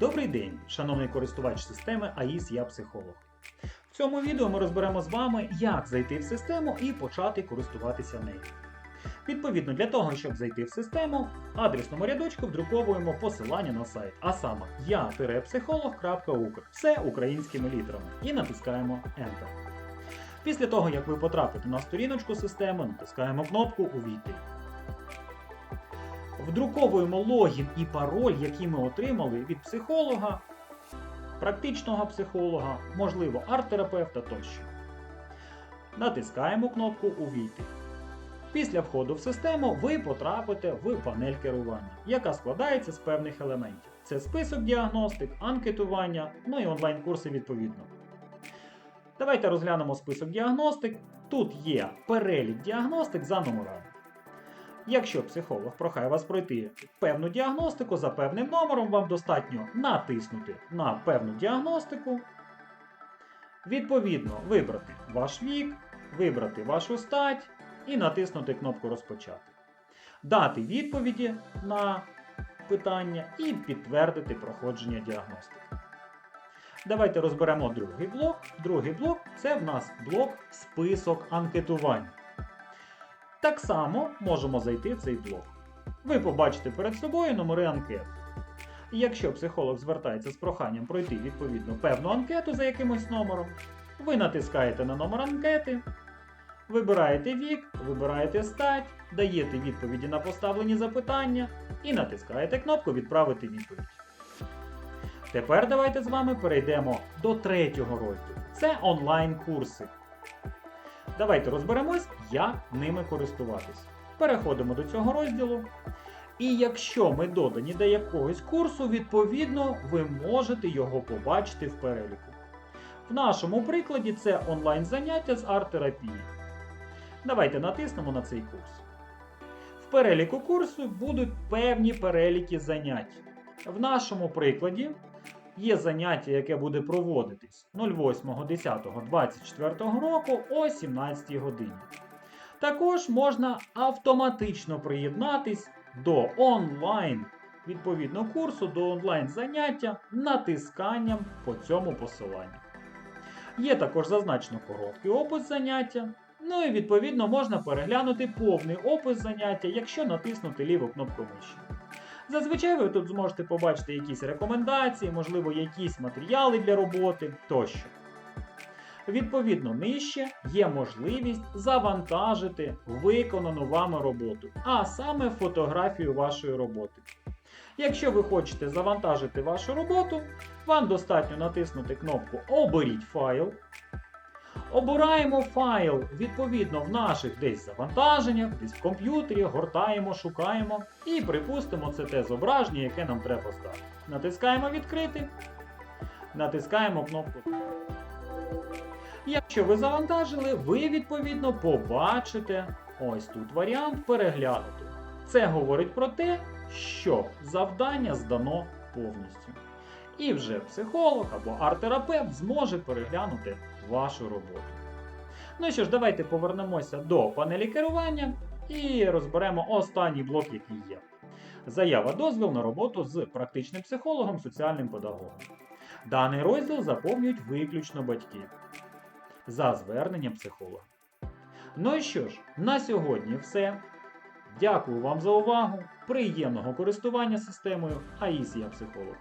день, шановний користувач системи АІС Я Психолог. В цьому відео ми розберемо з вами, як зайти в систему і почати користуватися нею. Відповідно, для того, щоб зайти в систему, в адресному рядочку вдруковуємо посилання на сайт, а саме я-психолог.укр. Все українськими літерами. І натискаємо Enter. Після того, як ви потрапите на сторіночку системи, натискаємо кнопку Увійти. Вдруковуємо логін і пароль, які ми отримали від психолога, практичного психолога, можливо, арт-терапевта тощо. Натискаємо кнопку Увійти. Після входу в систему ви потрапите в панель керування, яка складається з певних елементів. Це список діагностик, анкетування, ну і онлайн-курси відповідно. Давайте розглянемо список діагностик. Тут є перелік діагностик за номерами. Якщо психолог прохає вас пройти певну діагностику за певним номером, вам достатньо натиснути на певну діагностику, відповідно вибрати ваш вік, вибрати вашу стать і натиснути кнопку Розпочати. Дати відповіді на питання і підтвердити проходження діагностики. Давайте розберемо другий блок. Другий блок це в нас блок список анкетувань. Так само можемо зайти в цей блок. Ви побачите перед собою номери анкет. І якщо психолог звертається з проханням пройти відповідно певну анкету за якимось номером, ви натискаєте на номер анкети, вибираєте вік, вибираєте стать, даєте відповіді на поставлені запитання і натискаєте кнопку Відправити відповідь. Тепер давайте з вами перейдемо до третього розділу. Це онлайн-курси. Давайте розберемось, як ними користуватись. Переходимо до цього розділу. І якщо ми додані до якогось курсу, відповідно, ви можете його побачити в переліку. В нашому прикладі це онлайн-заняття з арт-терапії. Давайте натиснемо на цей курс. В переліку курсу будуть певні переліки занять. В нашому прикладі є заняття, яке буде проводитись 08.10.24 року о 17 годині. Також можна автоматично приєднатись до онлайн відповідно курсу, до онлайн заняття натисканням по цьому посиланню. Є також зазначено короткий опис заняття. Ну і відповідно можна переглянути повний опис заняття, якщо натиснути ліву кнопку миші. Зазвичай ви тут зможете побачити якісь рекомендації, можливо, якісь матеріали для роботи тощо. Відповідно, нижче є можливість завантажити виконану вами роботу, а саме фотографію вашої роботи. Якщо ви хочете завантажити вашу роботу, вам достатньо натиснути кнопку Оберіть файл. Обираємо файл відповідно в наших десь завантаженнях, десь в комп'ютері, гортаємо, шукаємо і припустимо це те зображення, яке нам треба здати. Натискаємо відкрити, натискаємо кнопку. Якщо ви завантажили, ви відповідно побачите ось тут варіант переглянути. Це говорить про те, що завдання здано повністю. І вже психолог або арт-терапевт зможе переглянути вашу роботу. Ну що ж, давайте повернемося до панелі керування і розберемо останній блок, який є. Заява дозвіл на роботу з практичним психологом, соціальним педагогом. Даний розділ заповнюють виключно батьки за зверненням психолога. Ну і що ж, на сьогодні все. Дякую вам за увагу. Приємного користування системою АІС я психолог.